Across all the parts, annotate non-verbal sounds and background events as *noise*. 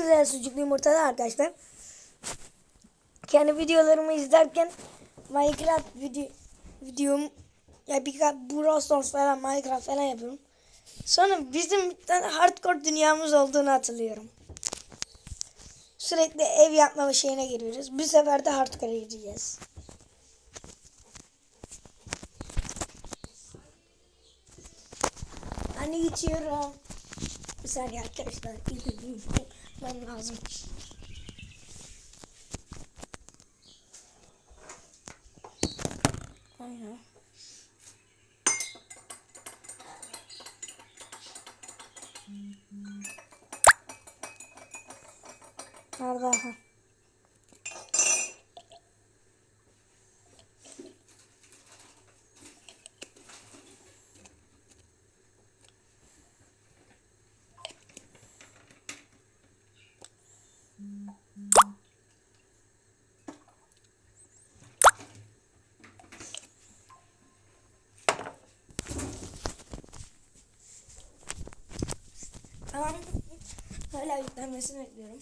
güzel sucuklu yumurtalı arkadaşlar. Kendi videolarımı izlerken Minecraft video videom ya bir Brawl Stars falan Minecraft falan yapıyorum. Sonra bizim bir tane hardcore dünyamız olduğunu hatırlıyorum. Sürekli ev yapma şeyine giriyoruz. Bu sefer de hardcore'a gireceğiz. Hani geçiyorum. Bir saniye arkadaşlar. Ben lazım. Aynen. Nerede? Hala yüklenmesini bekliyorum.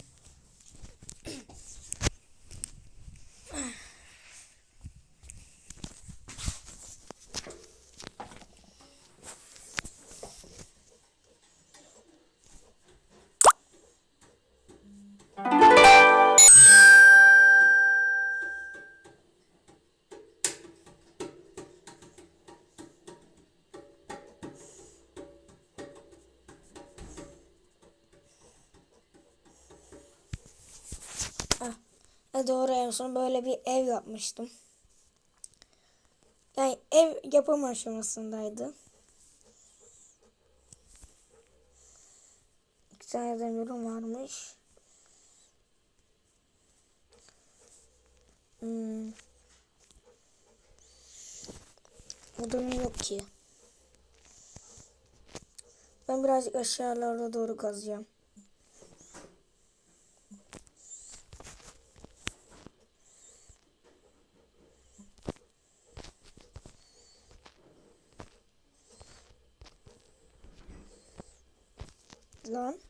Doğru en son böyle bir ev yapmıştım. Yani ev yapım aşamasındaydı. İki tane demirim varmış. Hmm. Odun yok ki. Ben birazcık aşağılara doğru kazacağım. Lan.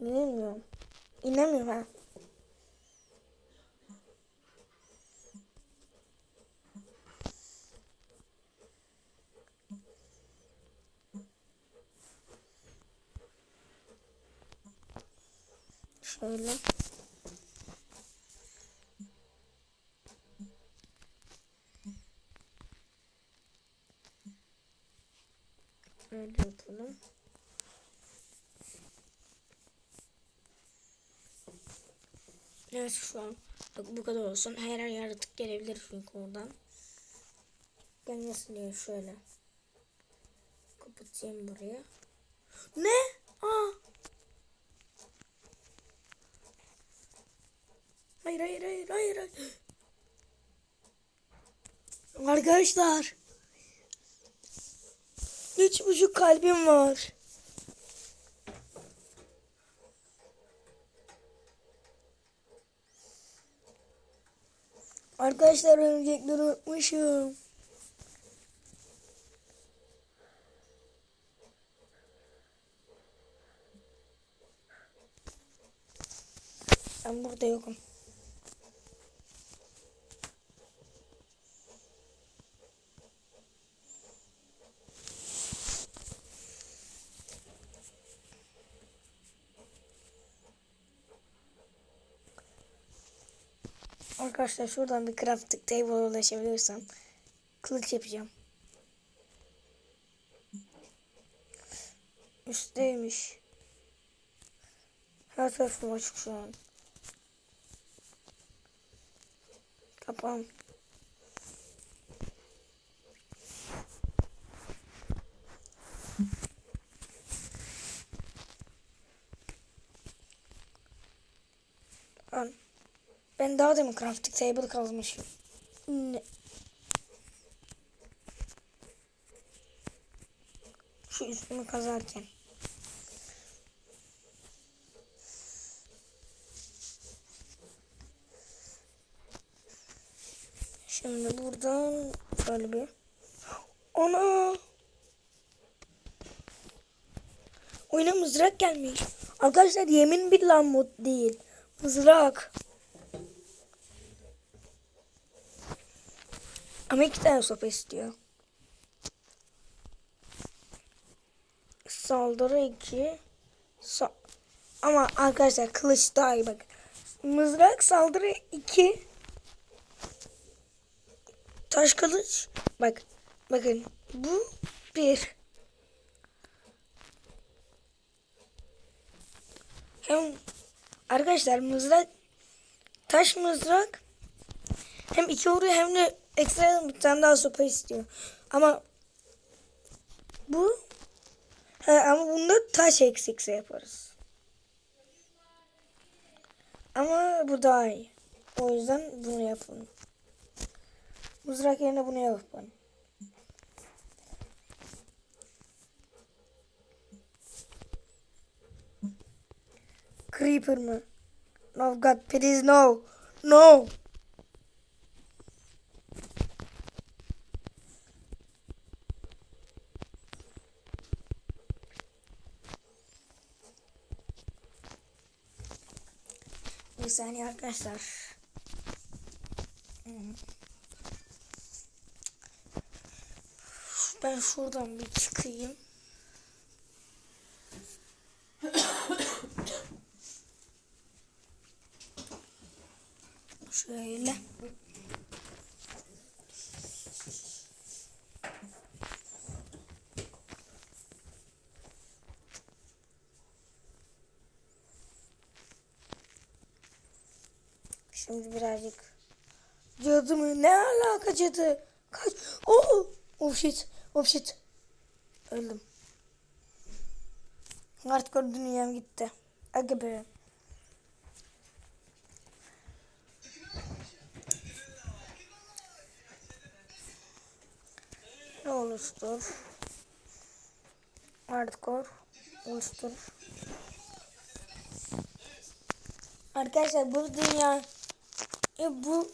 İnemiyorum. İnemiyorum ha. Şöyle. Böyle yapalım. Evet şu an bu kadar olsun. Her yaratık gelebilir çünkü oradan. Gelmesin diye şöyle. Kapatayım buraya. Ne? Aa. Hayır hayır hayır. hayır. Arkadaşlar. Üç buçuk kalbim var. Arkadaşlar örümcekleri unutmuşum. Ben burada yokum. Arkadaşlar şuradan bir crafting table ulaşabilirsem kılıç yapacağım. Üstteymiş. Her tarafım açık şu an. Kapan. An. Ben daha demin crafting table kazmışım. Ne? Şu üstümü kazarken. Şimdi buradan şöyle bir. Ana! Oyuna mızrak gelmiş. Arkadaşlar yemin billah mod değil. Mızrak. Ama iki tane sopa istiyor. Saldırı iki. Sa- Ama arkadaşlar kılıç daha iyi bak. Mızrak saldırı iki. Taş kılıç. Bak. Bakın. Bu bir. Hem arkadaşlar mızrak taş mızrak hem iki vuruyor hem de ekstra bir tane daha sopa istiyor. Ama bu he, ama bunda taş eksikse yaparız. Ama bu daha iyi. O yüzden bunu yapın. Mızrak yerine bunu yapın. Creeper mı? No God please no. No. Bir saniye arkadaşlar. Hmm. Ben şuradan bir çıkayım. *coughs* Şöyle. Şimdi birazcık cadı mı? Ne alaka cadı? Kaç? Oh! Oh shit. Oh shit. Öldüm. Hardcore dünyam gitti. Aga be. Ne oluştur? Hardcore oluştur. Arkadaşlar bu dünya ya bu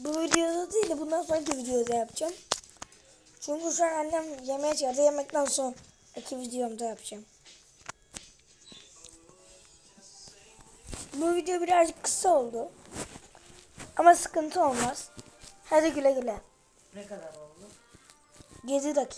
bu videoda değil de bundan sonraki videoda yapacağım. Çünkü şu an annem yemeğe çağırdı. Yemekten sonra iki videomda yapacağım. Bu video birazcık kısa oldu. Ama sıkıntı olmaz. Hadi güle güle. Ne kadar oldu? 7 dakika.